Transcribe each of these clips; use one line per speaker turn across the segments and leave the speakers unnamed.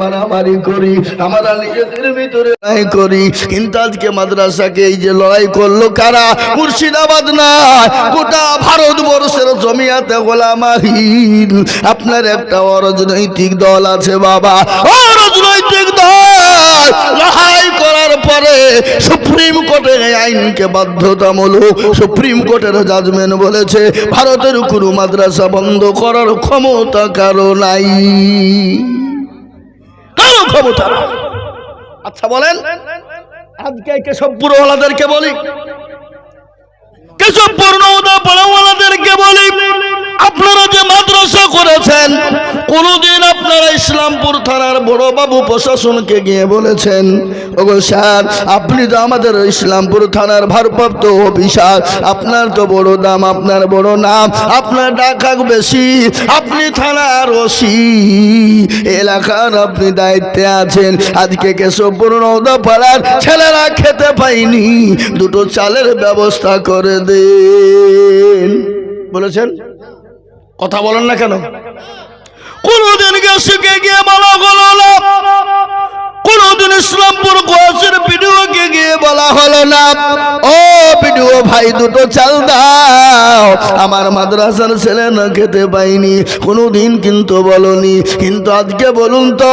মারামারি করি ভিতরে করি। এই যে লড়াই করল কারা? মুর্শিদাবাদ না গোটা ভারতবর্ষের জমিয়াতে আপনার একটা অরাজনৈতিক দল আছে বাবা, অরাজনৈতিক দল। লড়াই করার পরে সুপ্রিম কোর্টের আইনকে বাধ্যতামূলক সুপ্রিম কোর্টের জাজমেন্ট বলেছে, ভারতের কোনো মাদ্রাসা বন্ধ করার ক্ষমতা কারও নাই। কারও ক্ষমতা নাই। আচ্ছা বলেন আজকে কেশব পুরোওয়ালাদেরকে বলি কেশব পূর্ণতা পড়াওয়ালাদেরকে বলি আপনারা যে মাদ্রাসা করেছেন, কোনদিন আপনারা ইসলামপুর থানার বড় বাবু প্রশাসনকে গিয়ে বলেছেন, ওগো স্যার, আপনি তো আমাদের ইসলামপুর থানার ভারপ্রাপ্ত অফিসার, আপনার তো বড় দাম, আপনার বড় নাম, আপনার ডাকাক বেশি, আপনি থানার ওসি, এলাকার আপনি দায়িত্বে আছেন, আজকে কেশবপুর নৌদা পাড়ার ছেলেরা খেতে পাইনি দুটো চালের ব্যবস্থা করে দেন। বলেছেন? কথা বলেন না কেন? কোনদিন গেছে গিয়ে বলা হলো না। কোনদিন ইসলামপুর গোয়াসের ভিডিওকে গিয়ে বলা হলো না। ও ভিডিও ভাই, দুটো চাল দাও। আমার মাদ্রাসার ছেলে না খেতে পাইনি, কোনোদিন কিন্তু বলনি। কিন্তু আজকে বলুন তো,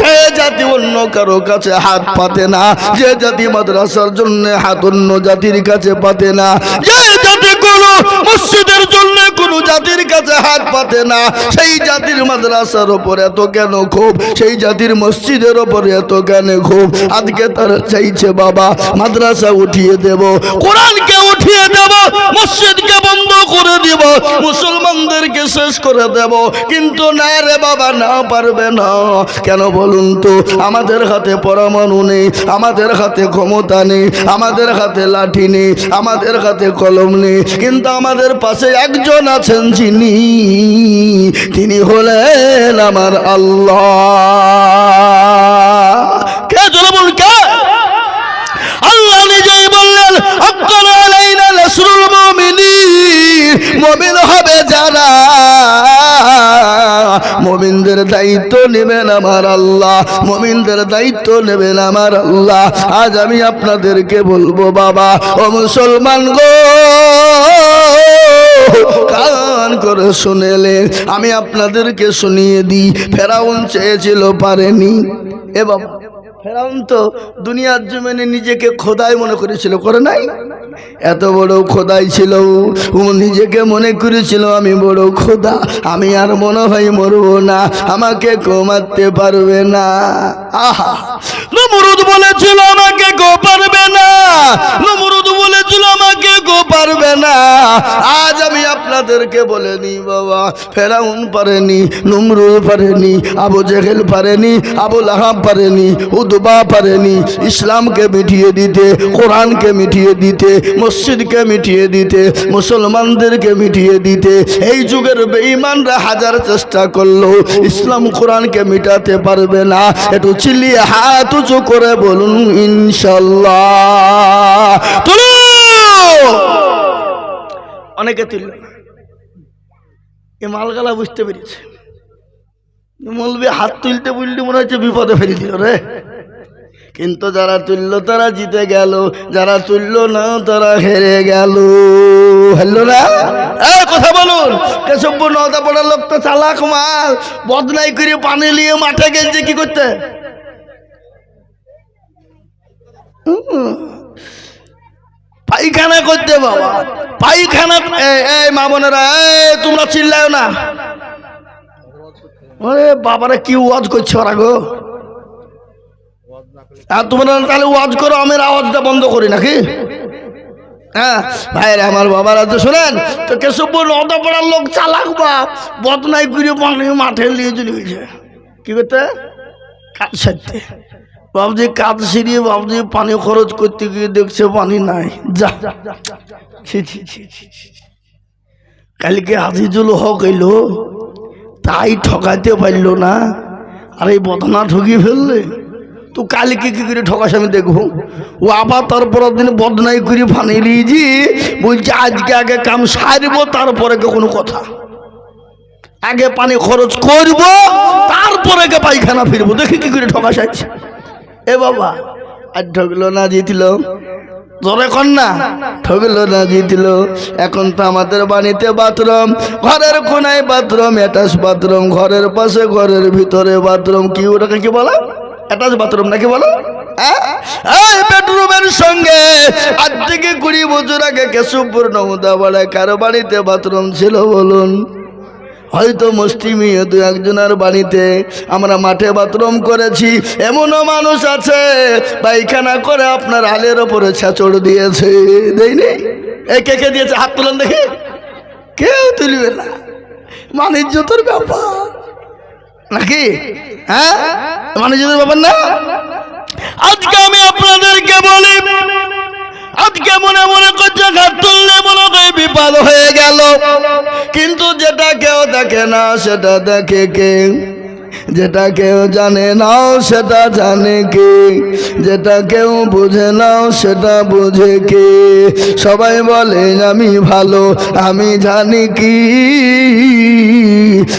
যে জাতি অন্য কারও কাছে হাত পাতে না, যে জাতি মাদ্রাসার জন্য হাত অন্য জাতির কাছে পাতে না, যে জাতি কোনো মসজিদের জন্য কোনো জাতির কাছে হাত পাতে না, সেই জাতির মাদ্রাসার ওপর এত কেন ক্ষোভ? সেই জাতির মসজিদের ওপর এত কেন ক্ষোভ? আজকে তারা চাইছে, বাবা, মাদ্রাসা উঠিয়ে দেব। কোরআনকে উঠিয়ে দেব, মসজিদকে বন্ধ করে দিব, মুসলমানদেরকে শেষ করে দেব। কিন্তু না রে বাবা, না পারবে না। কেন বলুন তো, আমাদের হাতে পরমাণু নেই, আমাদের হাতে ক্ষমতা নেই, আমাদের হাতে লাঠি নেই, আমাদের হাতে কলম নেই। কিন্তু আমাদের পাশে একজন আছেন যিনি, তিনি হলেন আমার আল্লাহ কে জোরে বলুন কে আল্লাহ মুমিন হবে যারা? মুমিনদের দায়িত্ব নেবেন আমার আল্লাহ, মুমিনদের দায়িত্ব নেবেন আমার আল্লাহ। আজ আমি আপনাদেরকে বলব, বাবা, ও মুসলমান গো, কান করে শুনেলেন আমি আপনাদেরকে শুনিয়ে দিই। ফেরাউন চেয়েছিল পারেনি। এ বাবা ফেরাউন তো দুনিয়ার জমিনে নিজেকে খোদাই মনে করেছিল করে নাই? এত বড় খোদাই ছিল, ও নিজেকে মনে করেছিল, আমি বড় খোদা, আমি আর মনে হয় মরবো না, আমাকে কমাতে পারবে না। আহা! নমরুদ বলেছিল, আমাকে গো পারবে না। নমরুদ বলেছিল, আমাকে গো পারবে না। আজ আমি আপনাদেরকে বলে নি বাবা, ফেরাউন পারেনি, নমরুদ পারেনি, আবু জেহেল পারেনি, আবু লাহাব পারেনি উদবা পারেনি, ইসলামকে মিটিয়ে দিতে, কোরআনকে মিটিয়ে দিতে মসজিদকে মিটিয়ে দিতে, মুসলমানদেরকে মিটিয়ে দিতে। এই যুগের বেঈমানরা হাজার চেষ্টা করল, ইসলাম কোরআনকে মিটাতে পারবে না। একটু চিল্লিয়ে হাত উঁচু করে বলুন ইনশাল্লাহ তুলো! অনেকে তুলল এ মালগালা বুঝতে পেরেছে। মলবি হাত তুলতে বুলতে মনে হচ্ছে বিপদে ফেলে দিল রে। কিন্তু যারা তুললো, তারা জিতে গেল। যারা তুললো না, তারা হেরে গেল। হলো না? এ কথা বলুন। কেশবপুর নদা পড়ার লোক তো চালাক মাল। বদনাই করে পানি নিয়ে মাঠে গেছে কি করতে। পায়খানা করতে বাবা। পায়খানা এই মা বোনেরা, এই, তোমরা চিল্লাও না। ওরে বাবারা, কি ওয়াজ করছে ওরা গো? আর তোমরা তাহলে ওয়াজ করো, আমের আওয়াজটা বন্ধ করি নাকি? হ্যাঁ? ভাইরা আমার বাবারা তো শোনেন, তো কেশবপুর নদা লোক চালাক বা, বদনাই করে পানি মাঠে নিয়ে চলে গেছে। কি করতে? কাজ সারতে। বাবজি কাজ সিরিয়ে বাবজি পানি খরচ করতে গিয়ে দেখছে পানি নাই। যা। ছি ছি ছি ছি। কালকে হাজিজুল হক এলো, তাই ঠকাইতে পারল না। আর এই বদনা ঠকিয়ে ফেললে। তো কালকে কি করে ঠকাস আমি দেখব ও আবার তারপর দিন বদনাই করে ফানি লিয়েছি বলছে আজকে আগে কাম সারবো তারপরে কোনো কথা আগে পানি খরচ করব তারপরে গে পায়খানা ফিরবো দেখি কি করে ঠকাস যাচ্ছে এ বাবা আর ঠকলো না জিতল জোরে কর না ঠকলো না জিতল এখন তো আমাদের বাড়িতে বাথরুম। ঘরের কোনায় বাথরুম অ্যাটাচ বাথরুম। ঘরের পাশে, ঘরের ভিতরে বাথরুম। কি ওটাকে কি বলো? অ্যাটাচ বাথরুম নাকি বলো? হ্যাঁ? এই বেডরুমের সঙ্গে আজ থেকে কুড়ি বছর আগে কেশবপুর নমদাবাড়ায় কারও বাড়িতে বাথরুম ছিল বলুন। হয়তো মুসলিমিয়ে দু একজনের বাড়িতে আমরা মাঠে বাথরুম করেছি, এমনও মানুষ আছে, পায়খানা করে আপনার আলের ওপরে ছেঁচড় দিয়েছে। দেয়নি এই কে কে দিয়েছে? হাত তুলেন দেখি। কেউ তুলবে না। মানিজ্যতর ব্যাপার। নাকি? হ্যাঁ? মানুষের ব্যাপার না? আজকে আমি আপনাদেরকে বলি, আজকে মনে মনে করছে, ঘাট তুললে মনে হয় বিপদ হয়ে গেল। কিন্তু যেটা কেউ দেখে না, সেটা দেখে কে? যেটা কেউ জানে নাও, সেটা জানে কে? যেটা কেউ বুঝে নাও, সেটা বুঝে কে? সবাই বলে, আমি ভালো, আমি জানি কি?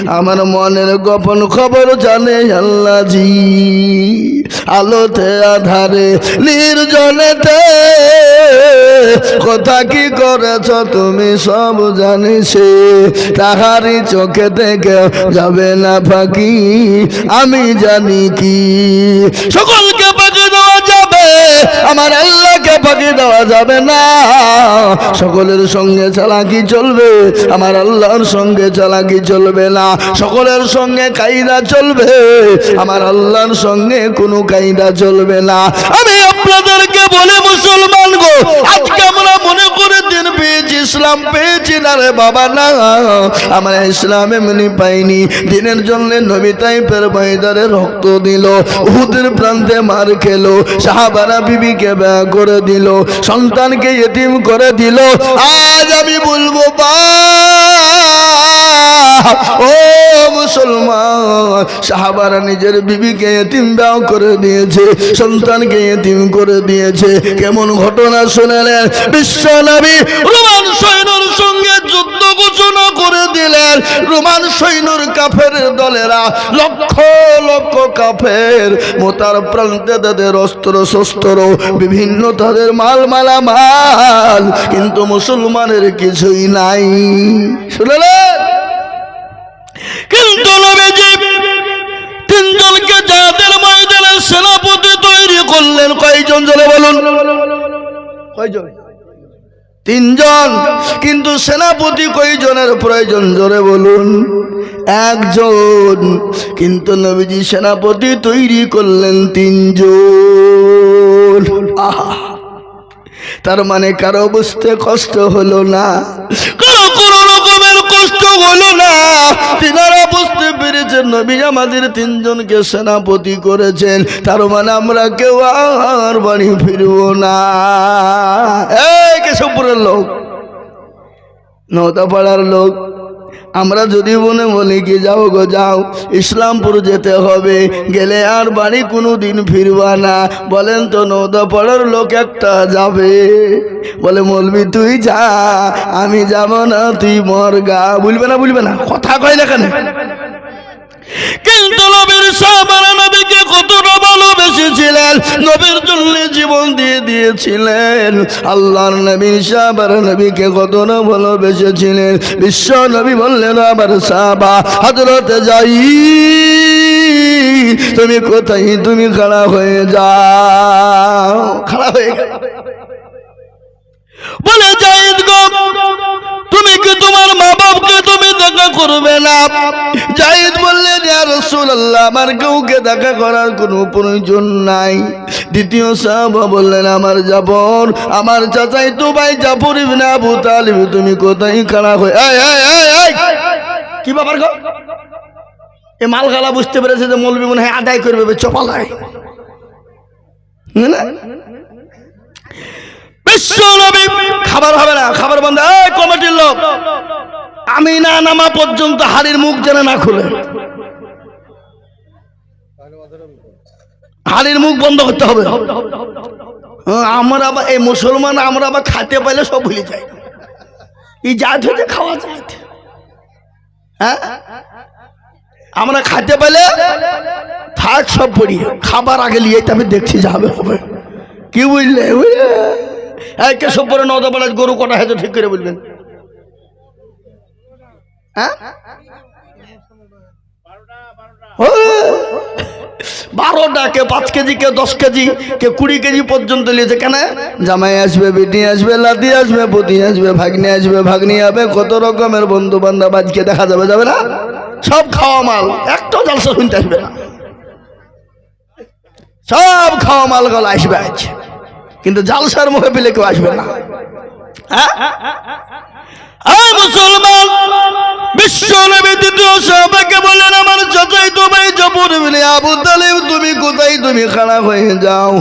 আমার মনের গোপন খবর জানে আল্লাহজি। আলোতে, আধারে, নির্জনেতে। কথা কি করেছ তুমি সব জানিছে তাহারি চোখে থেকে যাবে না ফাঁকি। আমি জানি কি। সকলকে বাজে দেওয়া যাবে আমার আল্লাহকে ফাঁকি দেওয়া যাবে না। সকলের সঙ্গে চালাকি চলবে? আমার আল্লাহর সঙ্গে চালাকি চলবে না? সকলের সঙ্গে কায়দা চলবে। আমার আল্লাহর সঙ্গে কোনো কায়দা চলবে না। আমি আপনাদেরকে বলে, মুসলমান গো, আজকে আমরা মনে করে দিন পেয়েছি, ইসলাম পেয়েছি না রে বাবা, না। আমরা ইসলাম এমনি পাইনি। দিনের জন্য নবী তাইপের ময়দারে রক্ত দিল, উহুদের প্রান্তে মার খেলো সাহাবারা বিবিকে ব্যয় করে দিল, সন্তানকে এতিম করে দিল। আজ আমি বলব ও মুসলমান, সাহাবারা নিজের বিবিকে এতিম করে দিয়েছে, সন্তানকে এতিম করে দিয়েছে। কেমন ঘটনা শুনেলেন? বিশ্ব নবী রোমান সঙ্গে ঘোষণা করে দিলেন রোমান সৈন্যর কাফের দলেরা, লক্ষ লক্ষ কাফের, মোতার প্রান্তে তাদের অস্ত্র শস্ত্র, বিভিন্ন তাদের মাল মালা মাল কিন্তু মুসলমানের কিছুই নাই। শুনলেন? কিন্তু তিনজনকে যাদের ময়দানে সেনাপতি তৈরি করলেন, কয়জন জনে বলুন? কয়জন? তিনজন। কিন্তু সেনাপতি কয়জনের প্রয়োজন? জোরে বলুন। একজন। কিন্তু নবীজি সেনাপতি তৈরি করলেন তিনজন। তার মানে কারও বুঝতে কষ্ট হলো না। কারও বলো না তিনারা বুঝতে পেরেছেন নবী আমাদের তিনজনকে সেনাপতি করেছেন, তার মানে আমরা কেউ আর বাড়ি ফিরব না। এই কেশবপুরের লোক নৌতাপাড়ার লোক আমরা যদি মনে বলি কি যাও গো, যাও। ইসলামপুর যেতে হবে। গেলে আর বাড়ি কোনো দিন ফিরবা না। বলেন তো নৌদা পাড়ার লোক একটা যাবে। বলে, মলবি, তুই যা। আমি যাব না, তুই মর গা বুঝবে না বুঝবে না। কথা কয় না কিন্তু নবীর সাহাবারা নবীকে কতটা ভালোবেসেছিলেন? নবীর জন্য জীবন দিয়ে দিয়েছিলেন। আল্লাহর নবীর সাহাবারা নবীকে কতটা ভালোবেসেছিলেন? বিশ্ব নবী বললেন আবার সাহাবা হজরতে যাই তুমি কোথায়? তুমি খাড়া হয়ে যাও। খাড়া হয়ে গেল। বলে গো, তুমি কি তোমার মা বাপকে তুমি দেখা করবে না? জাহিদ কোনো নাই। দ্বিতীয় চাচাই তুমি এ মালগালা বুঝতে পেরেছে যে মৌলবি মনে হয় আদায় করবে চপালায় বিশ্ব খাবার হবে না, খাবার বন্ধ কমিটির লোক, আমি না নামা পর্যন্ত হাড়ির মুখ যেন না খুলে। হাড়ির মুখ বন্ধ করতে হবে। হ্যাঁ, আমরা আবার এই মুসলমান আমরা আবার খাতে পাইলে সব ভুলে যাই। এই জাত হচ্ছে খাওয়া জাত হ্যাঁ? আমরা খাইতে পাইলে থাক সব পড়ি খাবার আগে নিয়ে আমি দেখছি যাবে হবে কি বুঝলে? এই কেশব পরে নদবেলা গরু কটা হয়তো ঠিক করে বলবেন। হ্যাঁ? ও, বারোটা কে পাঁচ কেজি, কে দশ কেজি, কে কুড়ি কেজি পর্যন্ত নিয়েছে। কেন? জামাই আসবে, বেটি আসবে লাতি আসবে, পুতি আসবে, ভাগ্নি আসবে, ভাগ্নি হবে, কত রকমের বন্ধু বান্ধব আজকে দেখা যাবে যাবে না? সব খাওয়া মাল একটাও জালসা শুনতে আসবে না। সব খাওয়া মাল গলা আসবে আজ। কিন্তু জালসার মুখে পেলে কেউ আসবে না। হ্যাঁ? মুসলমান, বিশ্ব নবী দ্বিতীয় সাহাবাকে বললেন আমার চাচাই তোমায় জপুর মিলে আবু তালেব, তুমি কোথায়? তুমি খারাপ হয়ে যাও।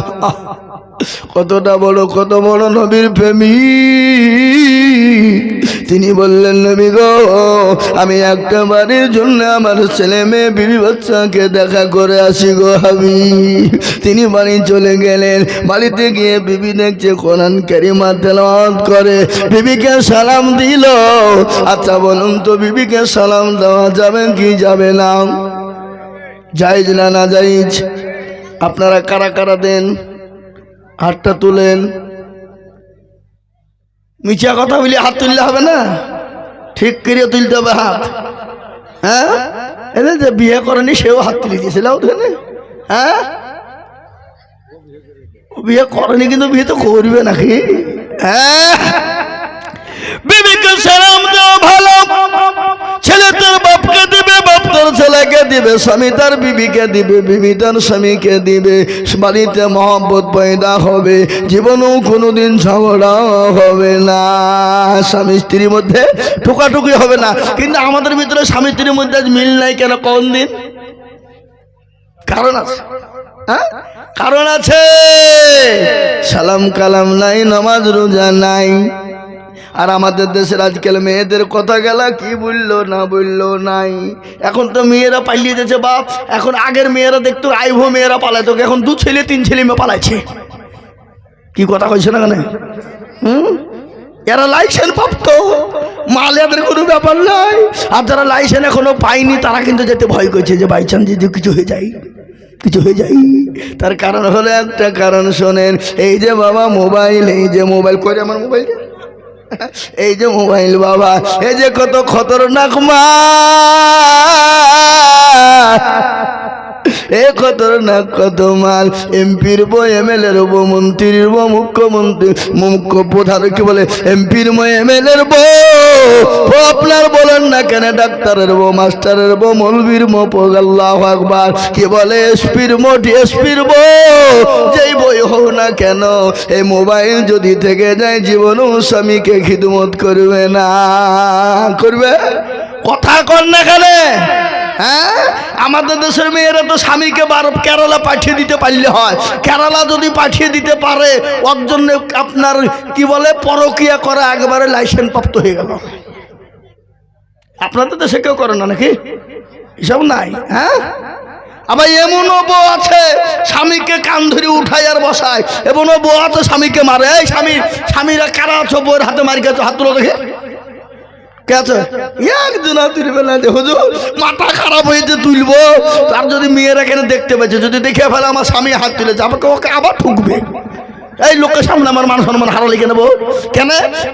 কতটা বড়, কত বড় নবীর প্রেমী। তিনি বললেন, নবী গো, আমি একটা বাড়ির জন্য আমার ছেলে মেয়ে, বিবি বাচ্চাকে দেখা করে আসি গো হাবি। তিনি বাড়ি চলে গেলেন। বাড়িতে গিয়ে বিবি দেখছে কোরআন কারিমা তেলাওয়াত করে। বিবিকে সালাম দিল। আচ্ছা বলুন তো, বিবিকে সালাম দেওয়া যাবে কি যাবে না? যাইজ না না যাইজ। আপনারা কারা কারা দেন? হাতটা তুলেন। মিছা কথা বলি হাত তুললে হবে না? ঠিক করে তুলতে হবে হাত। হ্যাঁ? এদের যে বিয়ে করেনি, সেও হাত তুলে দিয়েছিল হ্যাঁ? বিয়ে করেনি কিন্তু বিয়ে তো করবে নাকি? হ্যাঁ? বিবিকে সালাম দেওয়া ভালো। ছেলে তার বাপকে ছেলেকে দিবে, স্বামী তার বিবিকে দিবে, বিবি তার স্বামীকে দিবে। বাড়িতে মহব্বত পয়দা হবে কোনোদিন ঝগড়া হবে না। স্বামী স্ত্রীর মধ্যে ঠোকাঠুকি হবে না। কিন্তু আমাদের ভিতরে স্বামী স্ত্রীর মধ্যে আজ মিল নাই কেন? কোন দিন? কারণ আছে। হ্যাঁ? কারণ আছে। সালাম কালাম নাই, নামাজ রোজা নাই। আর আমাদের দেশের আজকাল মেয়েদের কথা গেলা, কি বলল না বলল নাই। এখন তো মেয়েরা পালিয়ে যাচ্ছে, বাপ। এখন আগের মেয়েরা দেখতো, আইভো মেয়েরা পালাইতো এখন দু ছেলে, তিন ছেলে মেয়ে পালাইছে। কি কথা কইছে না কেন? হুম? এরা লাইসেন্স প্রাপ্ত। মাল এদের কোনো ব্যাপার নাই। আর যারা লাইসেন্স এখনও পায়নি, তারা কিন্তু যেতে ভয় করছে যে বাই চান্স যদি কিছু হয়ে যায়, কিছু হয়ে যায়। তার কারণ হলো একটা কারণ, শোনেন, এই যে বাবা মোবাইল, এই যে মোবাইল করে আমার মোবাইল এই যে মোবাইল বাবা এই যে কত খতরনাক মা। এ খতরনাক কত মাল এমপির বই এমএলএর বউ, মন্ত্রীর বউ, মুখ্যমন্ত্রী, মুখ্য প্রধান কি বলে? এমপির বই এমএলএর ও আপনার বলেন না কেন, ডাক্তারের বউ, মাস্টারের বউ, মৌলবীর মো আল্লাহ আকবার। কি বলে? এসপির মো ডিএসপির বউ। যেই বই হোক না কেন, এই মোবাইল যদি থেকে যায়, জীবনও স্বামীকে খিদমত করবে না। করবে? কথা কর না কেন? হ্যাঁ? আমাদের দেশের মেয়েরা তো স্বামীকে বার কেরালা পাঠিয়ে দিতে পারলে হয়। কেরালা যদি পাঠিয়ে দিতে পারে, ওর জন্য আপনার কি বলে, পরকিয়া করা একবারে লাইসেন্স প্রাপ্ত হয়ে গেল। আপনাদের দেশে কেউ করে না নাকি? এসব নাই হ্যাঁ? আবার এমনও বউ আছে, স্বামীকে কান ধরে উঠায় আর বসায়। এমনও বউ আছে, স্বামীকে মারে। এই স্বামী, স্বামীরা কারা আছো বউয়ের হাতে মারি গেছো হাত তুলো দেখে? তুলবে না মাথা খারাপ তুলবো। তার যদি মেয়েরা এখানে দেখতে যদি ফেলে আমার স্বামী হাত আবার ঠুকবে। এই লোকের সামনে আমার কেন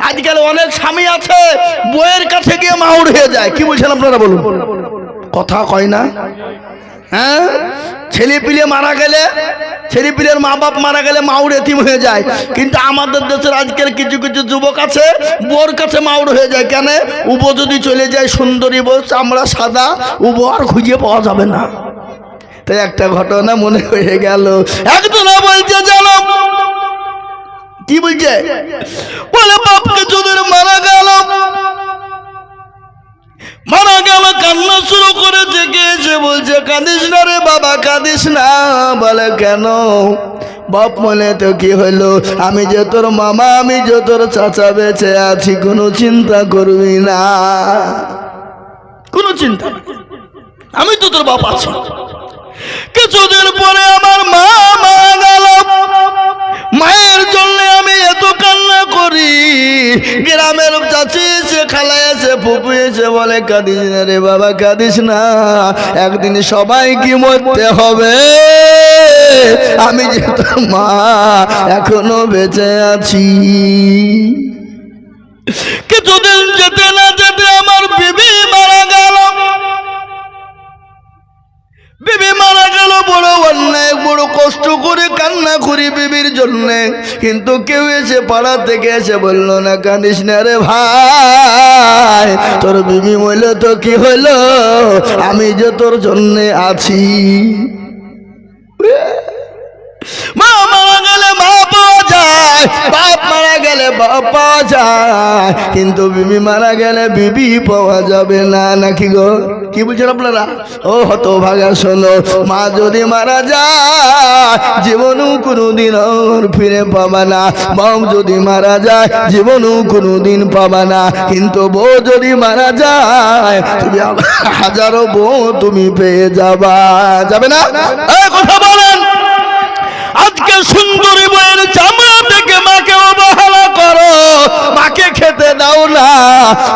আজকাল অনেক স্বামী আছে বইয়ের কাছে গিয়ে মাউর হয়ে যায়। কি বলছেন আপনারা বলুন? কথা কয় না? হ্যাঁ? ছেলে পিলে মারা গেলে, ছেলে পিলের মা বাপ মারা গেলে মাউর এতিম হয়ে যায়। কিন্তু আমাদের দেশের আজকের কিছু কিছু যুবক আছে, বোর কাছে মাউর হয়ে যায়। কেন? উবো যদি চলে যায় সুন্দরী বউ, চামড়া সাদা, উবো আর খুঁজে পাওয়া যাবে না। তাই একটা ঘটনা মনে হয়ে গেল। একজনা বলছে, জানো, কি বলছে? বলে, বাপকে যদি মারা গেল। মারা গেল, কান্না শুরু করে জেগে এসে বলছে, কাঁদিস না রে বাবা, কাঁদিস না। বলে, কেন? বাপ মনে তো কি হইল? আমি যে তোর মামা, আমি যে তোর চাচা বেঁচে আছি, কোনো চিন্তা করবি না। কোনো চিন্তা। আমি তো তোর বাপ আছি। কিছুদিন পরে আমার মা মারা গেল। মায়ের গ্রামের চাচি এসে খালা এসে, ফুপু এসে বলে, কাঁদিস না রে বাবা, কাঁদিস না। একদিন সবাই কি মরতে হবে? আমি যে মা, এখনও বেঁচে আছি। কিছুদিন যেতে না যেতে আমার বিবি মারা গেল। বিবি মারা গেল বড় অন্যায়, বড় কষ্ট করে কান্না করি বিবির জন্য। কিন্তু কেউ এসে পাড়া থেকে এসে বলল, না কানিস না রে ভাই, তোর বিবি মইল তো কি হইল আমি যে তোর জন্যে আছি। মা মারা গেলে মা যায়। বাপ মারা গেলে বাপ পাওয়া যায়, কিন্তু বিবি মারা গেলে বিবি পাওয়া যাবে না নাকি গো? কি বলছেন আপনারা? ও হত ভাগা শোনো, মা যদি মারা যায়, জীবনও কোনোদিন আর ফিরে পাবা না। বাপ যদি মারা যায়, জীবনও কোনোদিন পাবা না। কিন্তু বউ যদি মারা যায়, তুমি হাজারো বউ তুমি পেয়ে যাবা। যাবে না? কথা বলেন। আজকে সুন্দরী বইয়ের চামড়া থেকে মাকে অবহেলা করো। মাকে খেতে দাও না,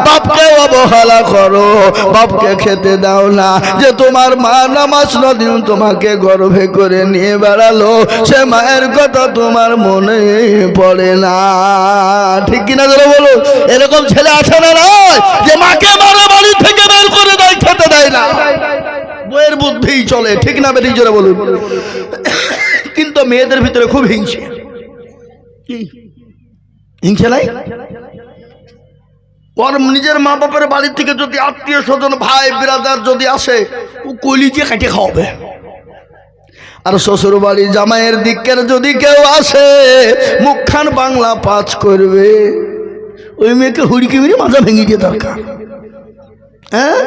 বাপকে অবহেলা করো। বাপকে খেতে দাও না, যে তোমার মা নামাজ নদিন তোমাকে গর্ভে করে নিয়ে বেড়ালো, সে মায়ের কথা তোমার মনে পড়ে না। ঠিক কিনা ধরে বলো এরকম ছেলে আছে না নয় যে মাকে মারা বাড়ি থেকে বের করে দেয়, খেতে দেয় না। বইয়ের বুদ্ধি চলে, ঠিক না বেরিয়ে জোরে বলুন? কিন্তু মেয়েদের ভিতরে খুব হিংসে। কি? হিংসে নাই? ওর নিজের মা বাপের বাড়ি থেকে যদি আত্মীয় স্বজন ভাই বিরাদার যদি আসে ও কলিজে কাটে খাওয়াবে। আর শ্বশুর বাড়ি জামাইয়ের দিকের যদি কেউ আসে মুখখান বাংলা পাঁচ করবে। ওই মেয়েকে হুড়কি মেরে মাথা ভেঙে দিয়ে দরকার। হ্যাঁ?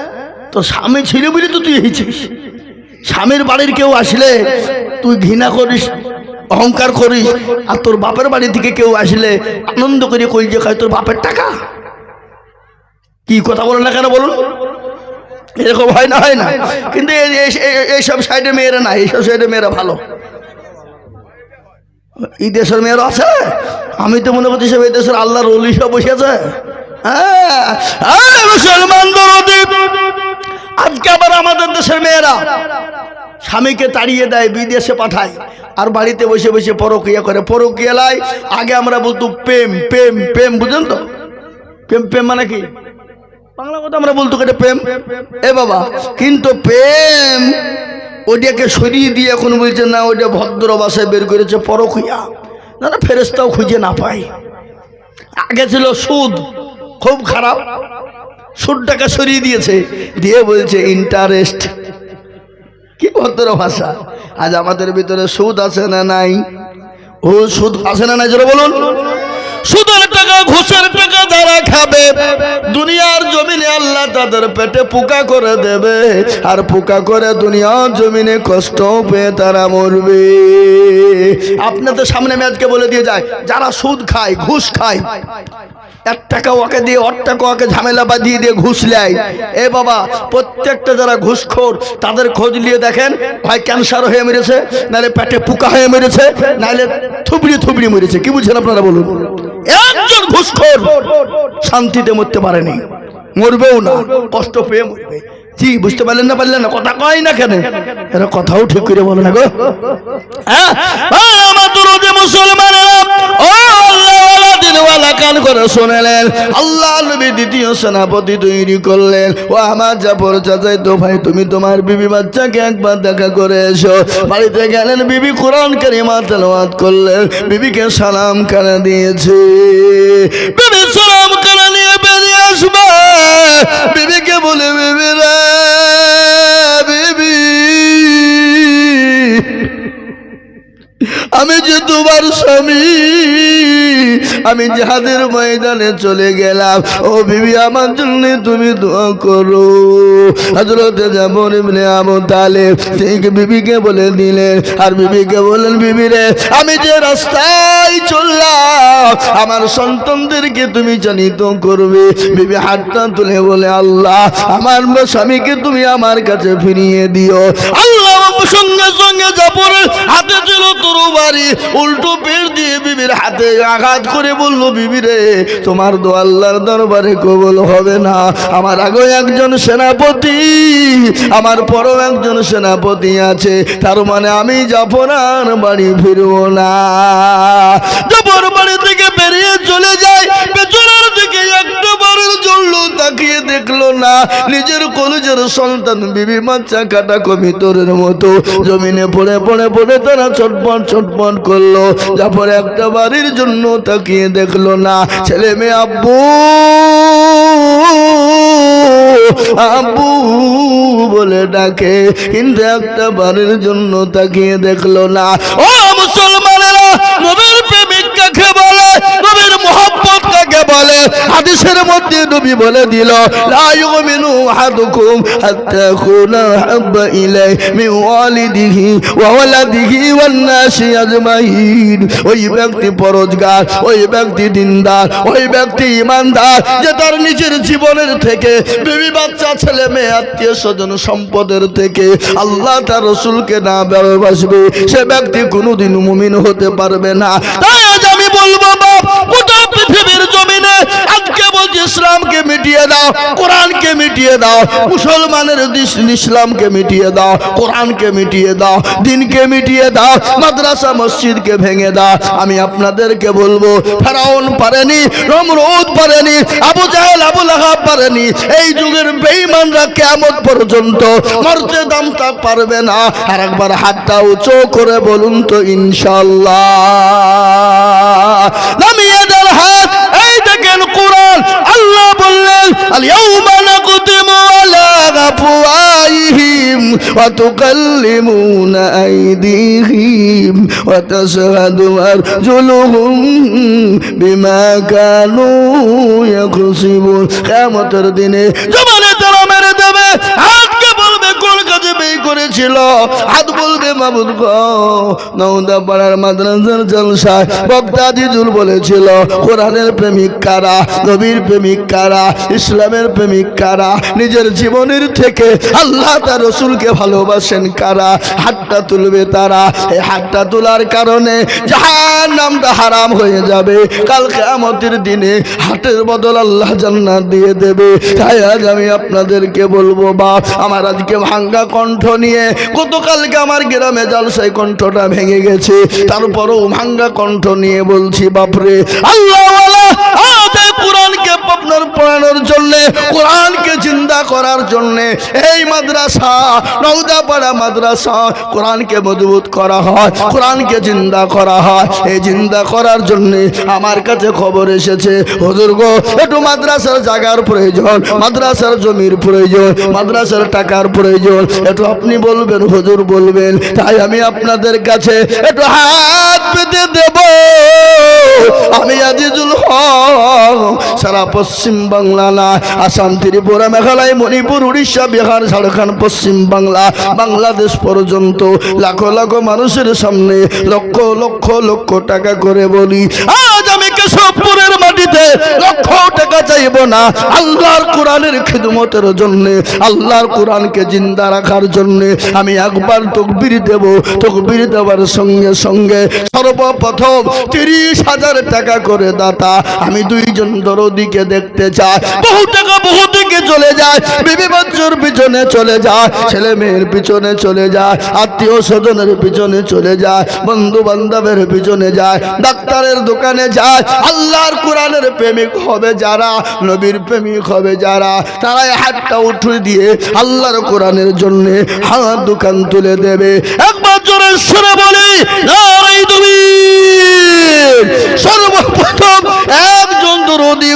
তো স্বামী ছিল বলে তো তুই হয়েছিস স্বামীর বাড়ির কেউ আসলে তুই ঘৃণা করিস অহংকার করিস আর তোর বাপের বাড়ি থেকে কেউ আসলে আনন্দ করে কই যে খায় তোর বাপের টাকা? কি কথা বলেন না কেন বলুন? এরকম হয় না হয় না। কিন্তু এই- এই- এই- এইসব সাইডে মেয়েরা না এইসব সাইডে মেয়েরা ভালো। এই দেশের মেয়েরা আছে? আমি তো মনে করছি সব এই দেশের আল্লাহর রলি সব বসে আছে। হ্যাঁ, মুসলমান আজকে আবার আমাদের দেশের মেয়েরা স্বামীকে তাড়িয়ে দেয়, বিদেশে পাঠায়। আর বাড়িতে বসে বসে পরকিয়া করে। পরকিয়ালায় আগে আমরা বলতো প্রেম প্রেম প্রেম বুঝলেন তো? প্রেম প্রেম মানে কি? বাংলা কথা আমরা বলতো এটা প্রেম? এ বাবা, কিন্তু প্রেম ওটাকে সরিয়ে দিয়ে এখন বলছে, না, ওইটা ভদ্র বাসায় বের করেছে পরকিয়া না না ফেরেস্তাও খুঁজে না পাই আগে ছিল সুদ, খুব খারাপ। সুদটাকে সরিয়ে দিয়েছে। দিয়ে বলছে, ইন্টারেস্ট কি ভদ্র ভাষা? আজ আমাদের ভিতরে সুদ আছে না নাই? ও, সুদ আছে না নাই? জোরে বলুন। সুদের টাকা, ঘুষের টাকা যারা খাবে, দুনিয়ার জমিনে আল্লাহ তাদের পেটে পোকা করে দেবে। আর পোকা করে দুনিয়ার জমিনে কষ্ট পেয়ে তারা মরবে। আপনাদের সামনে আজকে বলে দিয়ে যায়, যারা সুদ খায়, ঘুষ খায় এক ওকে দিয়ে অট টাকা ওকে ঝামেলা বাঁধিয়ে দিয়ে ঘুষ নেয়। এ বাবা, প্রত্যেকটা যারা ঘুষখোর, তাদের খোঁজ নিয়ে দেখেন, হয় হয়ে মেরেছে, নাহলে পেটে পোকা হয়ে মেরেছে, নাহলে থুবড়ি থুবড়ি মেরেছে। কি বুঝছেন আপনারা বলুন? একজন ঘুষখোর শান্তিতে মরতে পারেনি। মরবেও না, কষ্ট পেয়ে মরবে। জি, বুঝতে পারলেন না পারলেন না? কথা কয় না কেন? এরা কথাও ঠিক করে বলে না গো। হ্যাঁ এই আমার দরদে মুসলমানেরা ও আল্লাহওয়ালা কান করে শুনেলেন, আল্লাহ নবী দ্বিতীয় সেনাপতি তৈরি করলেন। ও আমার জাফর চাচাই তো ভাই, তুমি তোমার বিবি বাচ্চাকে একবার দেখা করে এসো। বাড়িতে গেলেন, বিবি কোরআন কারিমা তেলাওয়াত করলেন। বিবিকে সালাম কানা দিয়েছে? বিবি সালাম কানা নিয়ে বেরিয়ে আসবে? বিবিকে বলে, বিবি রে, বিবি, আমি যে তোমার স্বামী, আমি যাহাদের ময়দানে চলে গেলাম। ও বিবি, আমার জন্য তুমি দোয়া করো। হজরতে যেমন ইবনে আবু তালেব ঠিক বিবিকে বলে দিলেন, আর বিবিকে বলেন বিবি রে, আমি যে রাস্তায় চললাম, আমার সন্তানদেরকে তুমি জানিত করবে। বিবি হাতটা তুলে বলে, আল্লাহ, আমার স্বামীকে তুমি আমার কাছে ফিরিয়ে দিও। আল্লাহ সঙ্গে সঙ্গে জাপরের হাতে ছিল তরবারি। উল্টো পেট দিয়ে বিবির হাতে আঘাত করে বলল বিবিরে তোমার দো আল্লাহর দরবারে কবল হবে না। আমার আগে একজন সেনাপতি, আমার পরও একজন সেনাপতি আছে। তার মানে আমি জাফরার বাড়ি ফিরবো না। জাফর বাড়ি বেরিয়ে চলে যায়, পেছনের দিকে একটা বারের জন্য তাকিয়ে দেখল না। নিজের কলেজের সন্তান বিবি বাচ্চা কাটা কমিতরের মতো। জমিনে পড়ে পড়ে পড়ে তারা ছটপট ছটপট করল। জাফর একটা বাড়ির জন্য তাকিয়ে দেখল না। ছেলে মেয়ে, আব্বু! আব্বু বলে ডাকে, কিন্তু একটা বাড়ির জন্য তাকিয়ে দেখল না। ও মুসলমানেরা বলে নবীর কাকে বলে, হাদিসের মধ্যে নবী বলে দিল, লা ইউমিনু আহাদুকুম হাত্তা ইয়াকুনা হাব্বা ইলাই মিন ওয়ালিদিহি ওয়া ওয়ালাদিহি ওয়ান নাসি আজমাইন। ওই ব্যক্তি পরোজগার, ওই ব্যক্তি দিনদার, ওই ব্যক্তি ইমানদার, যে তার নিজের জীবনের থেকে বিবি বাচ্চা, ছেলে মেয়ে, আত্মীয় স্বজন, সম্পদের থেকে আল্লাহ তার রসুলকে না ভালোবাসবে, সে ব্যক্তি কোনোদিন মুমিন হতে পারবে না। তাই আজ আমি বলব গোটা পৃথিবীর জমিনে আজকে বলছি ইসলামকে মিটিয়ে দাও, কোরআনকে মিটিয়ে দাও, মুসলমানের ইসলামকে মিটিয়ে দাও, কোরআনকে মিটিয়ে দাও, দিনকে মিটিয়ে দাও, মাদ্রাসা, মসজিদকে ভেঙে দাও। আমি আপনাদেরকে বলব, ফেরাউন পারেনি, নমরুদ পারেনি, আবু জাহেল, আবু লাহাব পারেনি। এই যুগের বেঈমানরা কেমন পর্যন্ত মরতে দামটা পারবে না। আর একবার হাতটা উঁচু করে বলুন তো ইনশাল্লাহ নামিয়ে দেন হাত। এই দেখেন কোরআন। আল্লাহ বললেন আল ইয়াউমা নাকতিমু আলা আফওয়াহিহিম ওয়া তুকাল্লিমুনা আইদিহিম ওয়া তাশহাদু আরজুলুহুম বিমা কানু ইয়াকসিবুন কিয়ামতের দিনে তারা মেরে দেবে হাতকে বলবে কোন কাজে বেই করেছিল। হাত বলবে মাবুদ গো, নওদা পাড়ার মাদ্রাসার জলসায় বক্তা জিজুল বলেছিল, কোরআনের প্রেমিক কারা, নবীর প্রেমিক কারা, ইসলামের প্রেমিক কারা, নিজের জীবনের থেকে আল্লাহ তার রসুলকে ভালোবাসেন কারা, হাতটা তুলবে তারা এই হাতটা তোলার কারণে যাহার নামটা হারাম হয়ে যাবে। কাল কেয়ামতের দিনে হাটের বদল আল্লাহ জান্নাত দিয়ে দেবে। তাই আজ আমি আপনাদেরকে বলব বা আমার আজকে ভাঙ্গা কণ্ঠ নিয়ে গতকালকে আমার গ্রামে জালসাই কণ্ঠটা ভেঙে গেছে। তারপরও ভাঙ্গা কণ্ঠ নিয়ে বলছি, বাপরে আল্লাহ কোরআনকে আপনার পড়ানোর জন্য কোরআনকে চিন্তা করার জন্য এই মাদ্রাসা নৌদাপাড়া মাদ্রাসা কোরআনকে মজবুত করা হয়, কোরআনকে চিন্তা করা হয়। এই চিন্তা করার জন্য আমার কাছে খবর এসেছে, হুজুর গো, একটু মাদ্রাসার জায়গার প্রয়োজন, মাদ্রাসার জমির প্রয়োজন, মাদ্রাসার টাকার প্রয়োজন, একটু আপনি বলবেন, হুজুর বলবেন, তাই আমি আপনাদের কাছে একটু হাত পেতে দেব। আমি আজিজুল হক। সারা পশ্চিম বাংলা না, আসাম, ত্রিপুরা, মেঘালয়, মণিপুর, উড়িষ্যা, বিহার, ঝাড়খণ্ড, পশ্চিম বাংলা। বাংলাদেশ পর্যন্ত লাখো লাখো মানুষের সামনে লক্ষ লক্ষ লক্ষ টাকা করে বলি। আমি কেশবপুরের মাটিতে লক্ষ টাকা চাইব না। আল্লাহর কোরআনের খিদমতের জন্য, আল্লাহর কোরআনকে জিন্দা রাখার জন্য আমি একবার তকবির দেব। তকবির দেওয়ার সঙ্গে সঙ্গে সর্বপ্রথম তিরিশ হাজার টাকা করে দাতা, আমি দুইজন দরদিকে দেখতে চাই। বহু টাকা বহু দিকে চলে যায়, বিবি পিছনে চলে যায়, ছেলে মেয়ের পিছনে চলে যায়, আত্মীয় স্বজনের পিছনে চলে যায় বন্ধু বান্ধবের পিছনে যায়, ডাক্তারের দোকানে যায় আল্লাহর কোরআনের প্রেমিক হবে যারা, নবীর প্রেমিক হবে যারা। তারাই হাতটা উঠে দিয়ে আল্লাহর কোরআনের জন্য হাত দোকান তুলে দেবে। একবার জোরে সুরে বলি তুমি সর্বপ্রথম একজন দরদি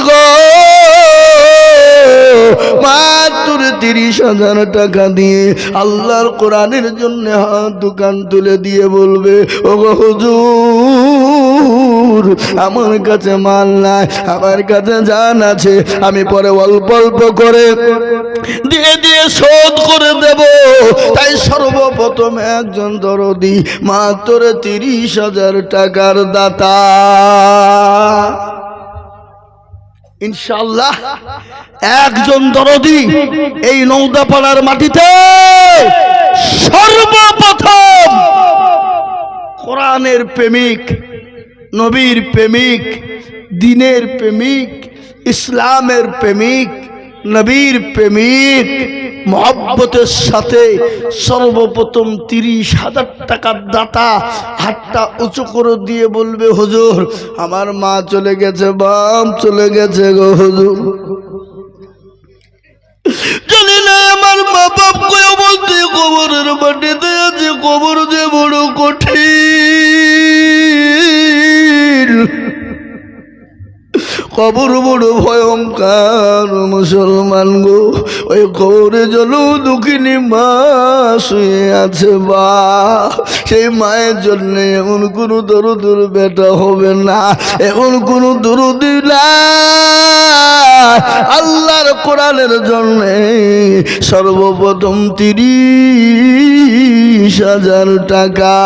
মাত্র তিরিশ হাজার টাকা দিয়ে আল্লাহর কোরআনের জন্য হাত দোকান তুলে দিয়ে বলবে ও গো হুজুর আমার কাছে মাল নাই আমার কাছে জান আছে আমি পরে অল্প অল্প করে দিয়ে দিয়ে শোধ করে দেব তাই সর্বপ্রথম একজন দরদি মাত্র তিরিশ হাজার টাকার দাতা ইনশাল্লাহ একজন দরদি এই নৌদাপাড়ার মাটিতে সর্বপ্রথম কোরআনের প্রেমিক নবীর প্রেমিক, দিনের প্রেমিক, ইসলামের প্রেমিক, নবীর প্রেমিক, মহব্বতের সাথে সর্বপ্রথম তিরিশ হাজার টাকার দাতা হাতটা উঁচু করে দিয়ে বলবে, হুজুর, আমার মা চলে গেছে বাম চলে গেছে গো, হুজুর। বলতে কবরের মাটিতে আছে কবর যে বড় কঠিন। কবর বড় ভয়ঙ্কর মুসলমান গো। ওই কবরে জল দুঃখিনী মা শুয়ে আছে বা। সেই মায়ের জন্য এমন কোনো দরদুর বেটা হবে না। এমন কোনো দরদি আল্লাহর কোরআনের জন্য সর্বপ্রথম তিরিশ হাজার টাকা।